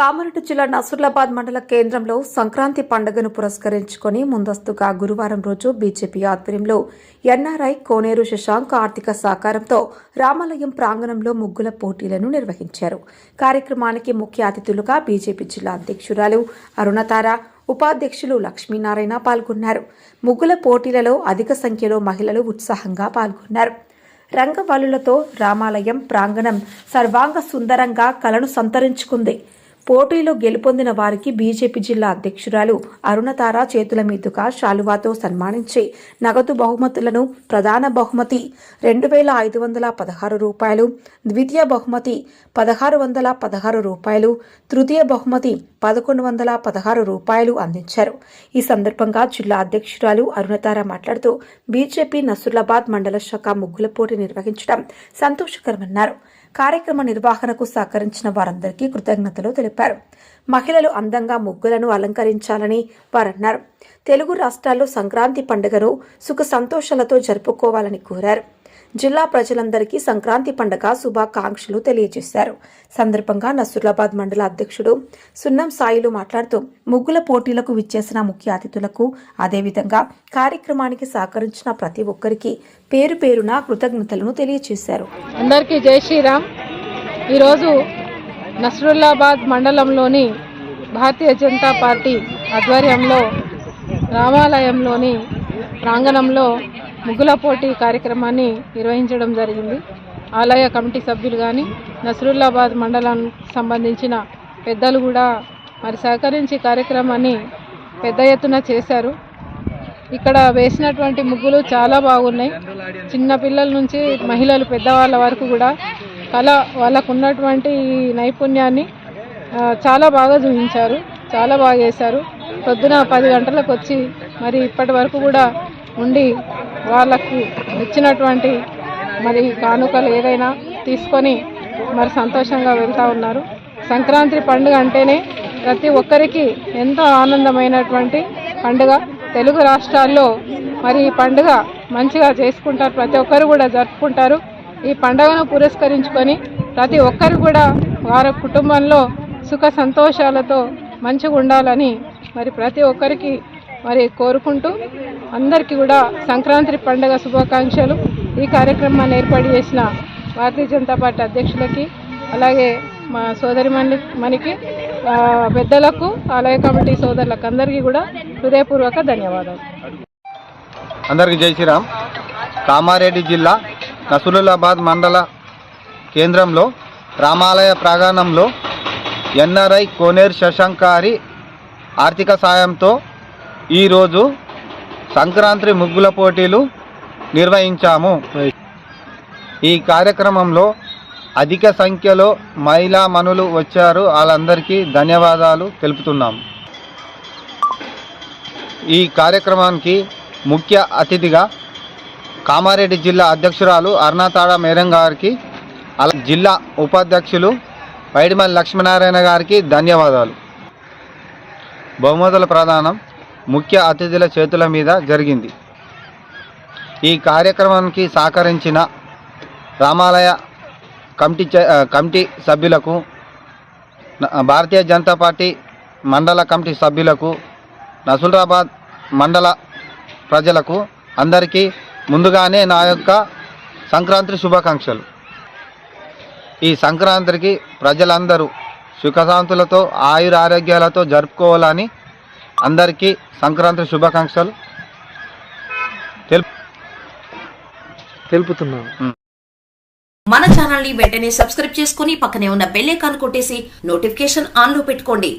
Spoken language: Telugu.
కామారెడ్డి జిల్లా నసూర్లాబాద్ మండల కేంద్రంలో సంక్రాంతి పండుగను పురస్కరించుకొని ముందస్తుగా గురువారం రోజు బీజేపీ ఆధ్వర్యంలో ఎన్ఆర్ఐ కోనేరు శశాంక్ ఆర్థిక సహకారంతో రామాలయం ప్రాంగణంలో ముగ్గుల పోటీలను నిర్వహించారు. కార్యక్రమానికి ముఖ్య అతిథులుగా బీజేపీ జిల్లా అధ్యక్షురాలు అరుణతార ఉపాధ్యక్షులు లక్ష్మీనారాయణ పాల్గొన్నారు. ముగ్గుల పోటీలలో అధిక సంఖ్యలో మహిళలు ఉత్సాహంగా పాల్గొన్నారు. రంగవల్లులతో రామాలయం ప్రాంగణం సర్వాంగ సుందరంగా కలను సంతరించుకుంది. పోటీలో గెలుపొందిన వారికి బీజేపీ జిల్లా అధ్యక్షురాలు అరుణతార చేతుల మీదుగా శాలువాతో సన్మానించి నగదు బహుమతులను ప్రధాన బహుమతి రెండు వేల ఐదు వందల పదహారు రూపాయలు ద్వితీయ బహుమతి పదహారు వందల పదహారు రూపాయలు తృతీయ బహుమతి పదకొండు వందల పదహారు రూపాయలు అందించారు. ఈ సందర్భంగా జిల్లా అధ్యక్షురాలు అరుణతార మాట్లాడుతూ బీజేపీ నసుర్లాబాద్ మండల శాఖ ముగ్గుల పోటీ నిర్వహించడం సంతోషకరమన్నారు. కార్యక్రమ నిర్వహణకు సహకరించిన వారందరికీ కృతజ్ఞతలు తెలిపారు. మహిళలు అందంగా ముగ్గులను అలంకరించాలని వారన్నారు. తెలుగు రాష్ట్రాల్లో సంక్రాంతి పండుగను సుఖ సంతోషాలతో జరుపుకోవాలని కోరారు. జిల్లా ప్రజలందరికీ సంక్రాంతి పండుగ శుభాకాంక్షలు తెలియజేశారు. సందర్భంగా నసూర్లాబాద్ మండల అధ్యక్షుడు సున్నం సాయిలు మాట్లాడుతూ ముగ్గుల పోటీలకు విచ్చేసిన ముఖ్య అతిథులకు అదేవిధంగా కార్యక్రమానికి సహకరించిన ప్రతి ఒక్కరికి పేరు పేరున కృతజ్ఞతలను తెలియజేశారు. అందరికీ జై శ్రీరామ్. ఈరోజు నస్రుల్లాబాద్ మండలంలోని భారతీయ జనతా పార్టీ ఆధ్వర్యంలో రామాలయంలోని ప్రాంగణంలో ముగ్గుల పోటీ కార్యక్రమాన్ని నిర్వహించడం జరిగింది. ఆలయ కమిటీ సభ్యులు కానీ నసరుల్లాబాద్ మండలానికి సంబంధించిన పెద్దలు కూడా మరి సహకరించి కార్యక్రమాన్ని పెద్ద ఎత్తున చేశారు. ఇక్కడ వేసినటువంటి ముగ్గులు చాలా బాగున్నాయి. చిన్న పిల్లల నుంచి మహిళలు పెద్దవాళ్ళ వరకు కూడా కళ వాళ్ళకు ఉన్నటువంటి నైపుణ్యాన్ని చాలా బాగా చూపించారు. చాలా బాగా చేశారు. పొద్దున పది గంటలకు వచ్చి మరి ఇప్పటి వరకు కూడా ఉండి వాళ్ళకు ఇచ్చినటువంటి మరి కానుకలు ఏదైనా తీసుకొని మరి సంతోషంగా వెళ్తూ ఉన్నారు. సంక్రాంతి పండుగ అంటేనే ప్రతి ఒక్కరికి ఎంతో ఆనందమైనటువంటి పండుగ. తెలుగు రాష్ట్రాల్లో మరి ఈ పండుగ మంచిగా చేసుకుంటారు. ప్రతి ఒక్కరు కూడా జరుపుకుంటారు. ఈ పండుగను పురస్కరించుకొని ప్రతి ఒక్కరు కూడా వారి కుటుంబంలో సుఖ సంతోషాలతో మంచిగా ఉండాలని మరి ప్రతి ఒక్కరికి మరి కోరుకుంటూ అందరికీ కూడా సంక్రాంతి పండుగ శుభాకాంక్షలు. ఈ కార్యక్రమాన్ని ఏర్పాటు చేసిన భారతీయ జనతా పార్టీ అధ్యక్షులకి అలాగే మా సోదరి మనకి పెద్దలకు ఆలయ కమిటీ సోదరులకు అందరికీ కూడా హృదయపూర్వక ధన్యవాదాలు. అందరికీ జై శ్రీరామ్. కామారెడ్డి జిల్లా నసులులాబాద్ మండల కేంద్రంలో రామాలయ ప్రాంగణంలో ఎన్ఆర్ఐ కోనేరు శశాంకారి ఆర్థిక సాయంతో ఈరోజు సంక్రాంతి ముగ్గుల పోటీలు నిర్వహించాము. ఈ కార్యక్రమంలో అధిక సంఖ్యలో మహిళా మనులు వచ్చారు. వాళ్ళందరికీ ధన్యవాదాలు తెలుపుతున్నాం. ఈ కార్యక్రమానికి ముఖ్య అతిథిగా కామారెడ్డి జిల్లా అధ్యక్షురాలు అరుణాతాడ మేరం గారికి అలా జిల్లా ఉపాధ్యక్షులు పైడిమల్లి లక్ష్మీనారాయణ గారికి ధన్యవాదాలు. బహుమతుల ప్రదానం ముఖ్య అతిథుల చేతుల మీద జరిగింది. ఈ కార్యక్రమానికి సహకరించిన రామాలయ కమిటీ కమిటీ సభ్యులకు భారతీయ జనతా పార్టీ మండల కమిటీ సభ్యులకు నసుల్రాబాద్ మండల ప్రజలకు అందరికీ ముందుగానే నా యొక్క సంక్రాంతి శుభాకాంక్షలు. ఈ సంక్రాంతికి ప్రజలందరూ సుఖశాంతులతో ఆయుర ఆరోగ్యాలతో జరుపుకోవాలని అందరికీ సంక్రాంతి శుభాకాంక్షలు. తెలుపు తెలుపుతున్నాను. మన ఛానల్ని వెంటనే సబ్స్క్రైబ్ చేసుకుని పక్కనే ఉన్న బెల్ ఐకాన్ కొట్టేసి నోటిఫికేషన్ ఆన్లో పెట్టుకోండి.